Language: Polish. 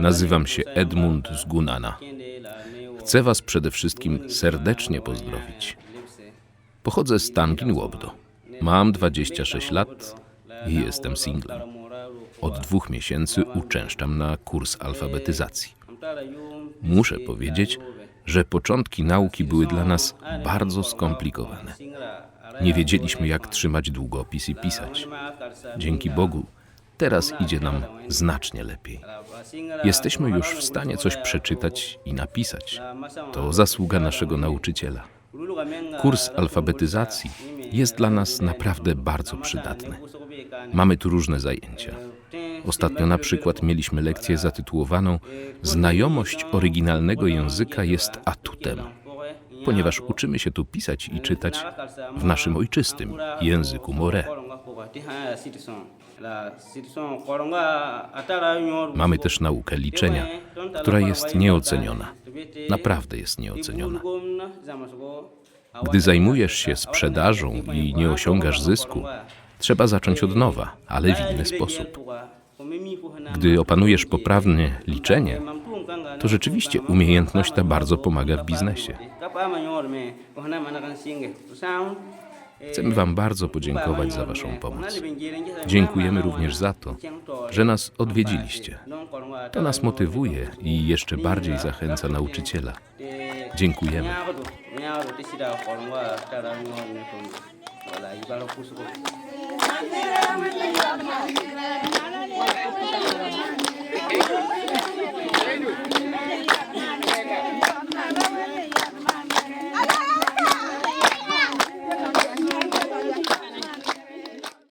Nazywam się Edmund z Gunana. Chcę Was przede wszystkim serdecznie pozdrowić. Pochodzę z Tangin Łobdo. Mam 26 lat i jestem singlem. Od dwóch miesięcy uczęszczam na kurs alfabetyzacji. Muszę powiedzieć, że początki nauki były dla nas bardzo skomplikowane. Nie wiedzieliśmy, jak trzymać długopis i pisać. Dzięki Bogu, teraz idzie nam znacznie lepiej. Jesteśmy już w stanie coś przeczytać i napisać. To zasługa naszego nauczyciela. Kurs alfabetyzacji jest dla nas naprawdę bardzo przydatny. Mamy tu różne zajęcia. Ostatnio na przykład mieliśmy lekcję zatytułowaną Znajomość oryginalnego języka jest atutem, ponieważ uczymy się tu pisać i czytać w naszym ojczystym języku more. Mamy też naukę liczenia, która jest nieoceniona. Naprawdę jest nieoceniona. Gdy zajmujesz się sprzedażą i nie osiągasz zysku, trzeba zacząć od nowa, ale w inny sposób. Gdy opanujesz poprawnie liczenie, to rzeczywiście umiejętność ta bardzo pomaga w biznesie. Chcemy Wam bardzo podziękować za Waszą pomoc. Dziękujemy również za to, że nas odwiedziliście. To nas motywuje i jeszcze bardziej zachęca nauczyciela. Dziękujemy.